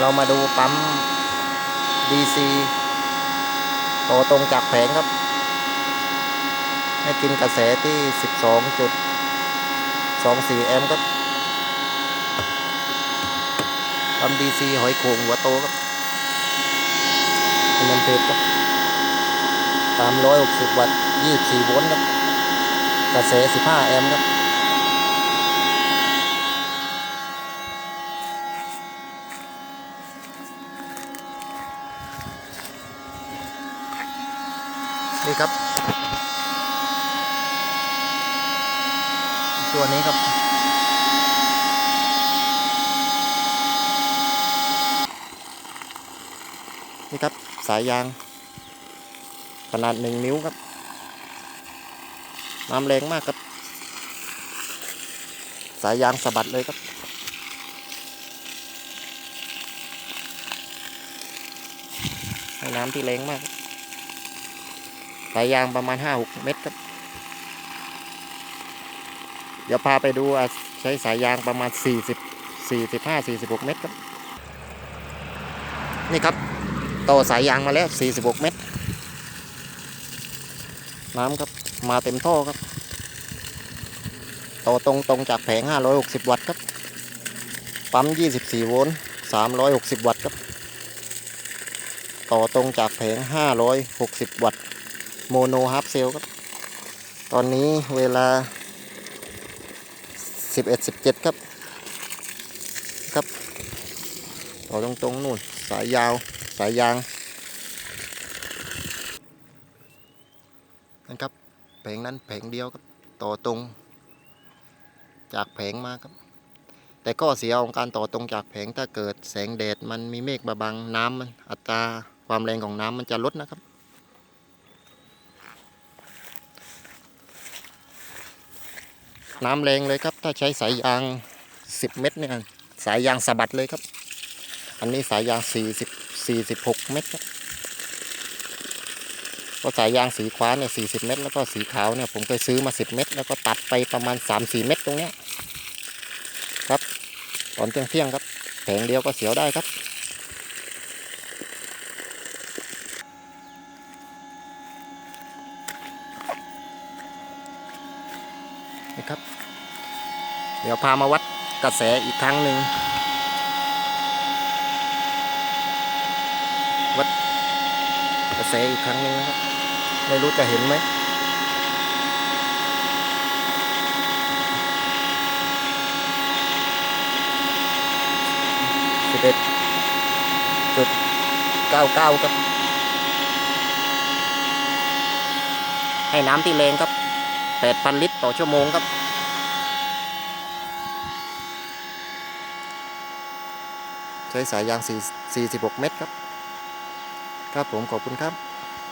เรามาดูปั๊ม DC ต่อตรงจากแผงครับ ให้กินกระแสที่ 12.24 แอมป์ครับปั๊ม DC หอยโขงหัวโตครับเป็นน้ำเพชรครับ 360 วัตต์ 24 โวลต์ครับ กระแส 15 แอมป์ครับ นี่ครับ ตัวนี้ครับ นี่ครับสายยาง ขนาดหนึ่งนิ้วครับ น้ำแรงมากครับ สายยางสะบัดเลยครับน้ำที่แรงมาก สายยางประมาณห้าหกเมตรครับ เดี๋ยวพาไปดูใช้สายยางประมาณสี่สิบสี่สิบห้าสี่สิบหกเมตรครับ นี่ครับต่อสายยางมาแล้วสี่สิบหกเมตร น้ำครับมาเต็มท่อครับต่อตรงตรงจากแผงห้าร้อยหกสิบวัตต์ครับ ปั๊มยี่สิบสี่โวลต์สามร้อยหกสิบวัตต์ครับ ต่อตรงจากแผงห้าร้อยหกสิบวัตต์ โมโนฮาร์ฟเซลครับตอนนี้เวลา 11 17 ครับครับต่อตรงตรงๆนู่นสายยาวสายยางนะครับแผงนั้นแผงเดียวครับต่อตรงจากแผงมาครับ แต่ก็เสียของการต่อตรงจากแผงถ้าเกิดแสงแดดมันมีเมฆมาบังน้ำมันอัตราความแรงของน้ำมันจะลดนะครับ น้ำแรงเลยครับ ถ้าใช้สายยาง 10 เมตรเนี่ยสายยางสะบัดเลยครับ อันนี้สายยาง 40 46 เมตรครับก็สายยางสีฟ้าเนี่ย40 เมตร แล้วก็สีขาวเนี่ยผมเคยซื้อมา 10 เมตร แล้วก็ตัดไปประมาณ 3-4 เมตรตรงเนี้ยครับ ตอนเที่ยงเที่ยงครับแผงเดียวก็เสียวได้ครับ นี่ครับ เดี๋ยวพามาวัดกระแสอีกครั้งหนึ่งวัดกระแสอีกครั้งหนึ่งนะครับ ไม่รู้จะเห็นไหมสิบเอ็ดจุดเก้าเก้าครับให้น้ำที่แรงครับ 8,000 ลิตรต่อชั่วโมงครับใช้สายยาง 46 เมตรครับ ครับผมขอบคุณครับ